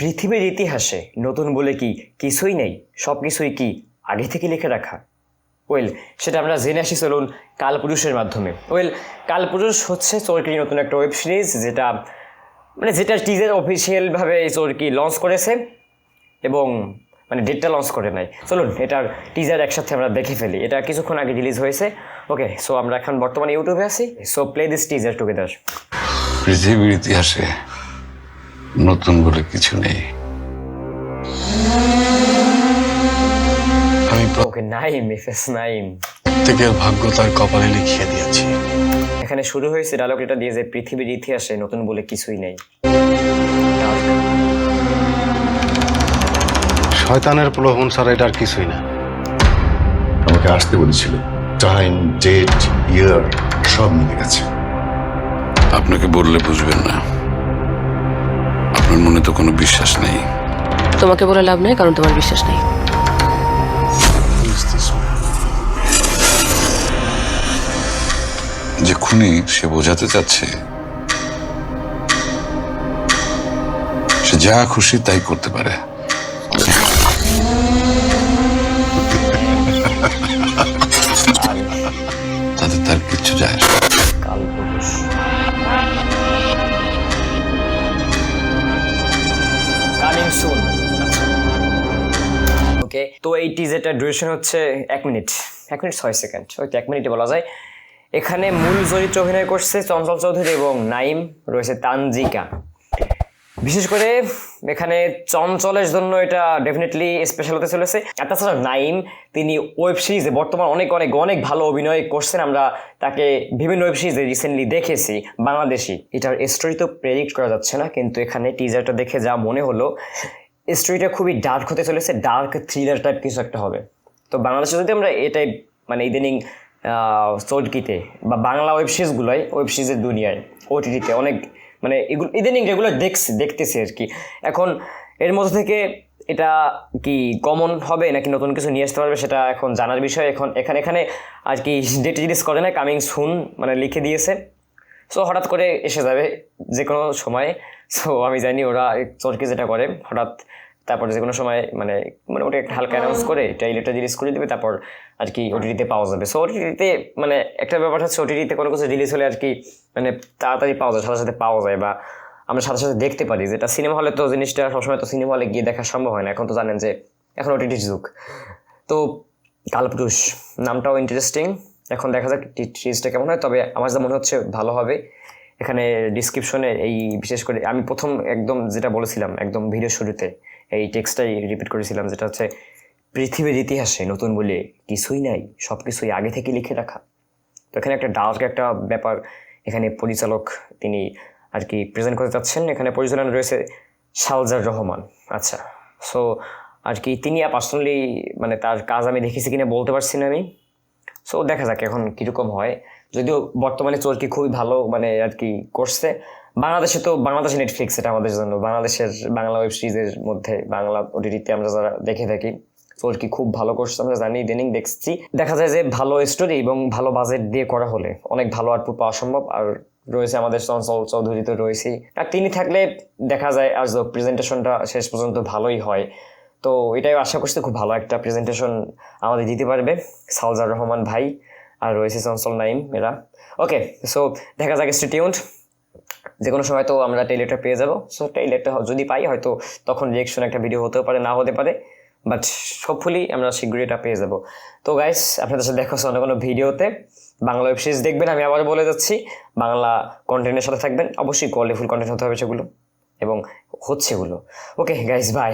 পৃথিবীর ইতিহাসে নতুন বলে কি কিছুই নেই সব কিছুই কি আগে থেকে লিখে রাখা? ওয়েল, সেটা আমরা জেনে আসি চলুন কালপুরুষের মাধ্যমে। ওয়েল, কালপুরুষ হচ্ছে চোরকির নতুন একটা ওয়েব সিরিজ যেটা মানে যেটা টিজার অফিসিয়ালভাবে চোরকি লঞ্চ করেছে এবং মানে ডেটটা লঞ্চ করে নাই। চলুন, এটার টিজার একসাথে আমরা দেখে ফেলি। এটা কিছুক্ষণ আগে রিলিজ হয়েছে। ওকে সো আমরা এখন বর্তমানে ইউটিউবে আছি। So play this teaser together পৃথিবীর ইতিহাসে নতুন বলে কিছু নেই। আমি ওকে নাইম এফএস নাইম। প্রত্যেকের ভাগ্য তার কপালে লিখিয়ে দিয়েছি। এখানে শুরু হয়েছে ডায়লগ এটা দিয়ে যে পৃথিবীর ইতিহাসে নতুন বলে কিছুই নেই। শয়তানের প্রলোভন ছাড়া এটা আর কিছুই না। আমাকে আসতে বলেছিল। টাইম ডেট ইয়ার সব মিলে গেছে। আপনাকে বললে বুঝবেন না। আপনার মনে তো কোনো বিশ্বাস নেই। তোমাকে বলে লাভ নেই কারণ তোমার বিশ্বাস নেই। যে খুনি সে বোঝাতে চাচ্ছে সে যা খুশি তাই করতে পারে। তাতে তো এই টিজারটার ডিউরেশন হচ্ছে এক মিনিট এক মিনিট ছয় সেকেন্ড ওই তো এক মিনিটে বলা যায়। এখানে মূল চরিত্র অভিনয় করছে চঞ্চল চৌধুরী এবং নাইম, রয়েছে তানজিকা। বিশেষ করে এখানে চঞ্চলের জন্য এটা ডেফিনেটলি স্পেশাল হতে চলেছে। আর তাছাড়া নাইম, তিনি ওয়েব সিরিজে বর্তমান অনেক অনেক অনেক ভালো অভিনয় করছেন। আমরা তাকে বিভিন্ন ওয়েব সিরিজে রিসেন্টলি দেখেছি, বাংলাদেশি। এটার স্টোরি তো প্রেডিক্ট করা যাচ্ছে না, কিন্তু এখানে টিজারটা দেখে যা মনে হলো স্টোরিটা খুবই ডার্ক হতে চলেছে ডার্ক থ্রিলার টাইপ কিছু একটা হবে। তো বাংলাদেশে যদি আমরা এটাই মানে ইদানিং চলকিতে বা বাংলা ওয়েব সিরিজগুলোয় ওয়েব সিরিজের দুনিয়ায় ওটিটিতে অনেক মানে এগুলো, ইদানিং রেগুলার দেখছি, দেখতেছি আর কি। এখন এর মধ্যে থেকে এটা কি কমন হবে নাকি নতুন কিছু নিয়ে আসতে পারবে সেটা এখন জানার বিষয়। এখন এখানে এখানে আর কি ডেট রিলিজ করে না কামিং সুন মানে লিখে দিয়েছে। সো হঠাৎ করে এসে যাবে যে কোনো সময়। সো আমি জানি ওরা চরকি যেটা করে হঠাৎ তারপর যে কোনো সময় মানে মানে ওটা একটা হালকা অ্যানাউন্স করে ট্রেইলারটা রিলিজ করে দেবে তারপর আর কি ওটিটিতে পাওয়া যাবে। সো ওটিটিতে মানে একটা ব্যাপার হচ্ছে ওটিটিতে কোনো কিছু রিলিজ হলে আর কি মানে তাড়াতাড়ি পাওয়া যায় সাথে সাথে পাওয়া যায় বা আমরা সাথে সাথে দেখতে পারি যেটা সিনেমা হলে তো জিনিসটা সবসময় তো সিনেমা হলে গিয়ে দেখা সম্ভব হয় না। এখন তো জানেন যে এখন ওটিটির যুগ। তো কালপুরুষ নামটাও ইন্টারেস্টিং এখন দেখা যাক সিরিজটা কেমন হয়, তবে আমার যা মনে হচ্ছে ভালো হবে। এখানে ডিসক্রিপশনে এই বিশেষ করে আমি প্রথম একদম যেটা বলেছিলাম, একদম ভিডিও শুরুতে, এই টেক্সটটাই রিপিট করেছিলাম, যেটা হচ্ছে, পৃথিবীর ইতিহাসে নতুন বলে কিছুই নাই সব কিছুই আগে থেকে লিখে রাখা। তো এখানে একটা ডার্ক একটা ব্যাপার, এখানে পরিচালক তিনি আর কি প্রেজেন্ট করতে চাচ্ছেন এখানে পরিচালনা রয়েছে শালজার রহমান। আচ্ছা সো আর কি তিনি পার্সোনালি মানে তার কাজ আমি দেখেছি কিনা বলতে পারছি না আমি। সো দেখা যাক এখন কীরকম হয়। যদিও বর্তমানে চোরকি খুবই ভালো মানে আর কি করছে। বাংলাদেশে তো, বাংলাদেশে নেটফ্লিক্স এটা আমাদের জন্য। বাংলাদেশের বাংলা ওয়েব সিরিজের মধ্যে বাংলা ওটিটিতে আমরা যারা দেখে থাকি, চোরকি খুব ভালো করছে, আমরা জানি, ইদানিং দেখছি। দেখা যায় যে ভালো স্টোরি এবং ভালো বাজেট দিয়ে করা হলে অনেক ভালো আউটপুট পাওয়া সম্ভব। আর রয়েছে আমাদের চঞ্চল চৌধুরী তো রয়েছেই। আর তিনি থাকলে দেখা যায় আর প্রেজেন্টেশনটা শেষ পর্যন্ত ভালোই হয়। তো এটাই আশা করছি খুব ভালো একটা প্রেজেন্টেশন আমাদের দিতে পারবে। সালজার রহমান ভাই আর রয়েছে চঞ্চল নাইম এরা। ওকে সো দেখা যাক স্টেটিউন্ড যে কোনো সময় তো আমরা টেইলেটটা পেয়ে যাব। সো টেইলেটটা যদি পাই, হয়তো তখন রিয়েকশন একটা ভিডিও হতেও পারে, না হতে পারে। বাট হোপফুলি আমরা শীঘ্রই এটা পেয়ে যাব। তো গাইস আপনাদের সাথে দেখা অন্য কোনো ভিডিওতে বাংলা ওয়েব সিরিজ দেখবেন, আমি আবার বলে যাচ্ছি। বাংলা কন্টেন্টের সাথে থাকবেন। অবশ্যই কোয়ালিটিফুল কন্টেন্ট হতে হবে সেগুলো। এবং হচ্ছে ওকে গাইস বাই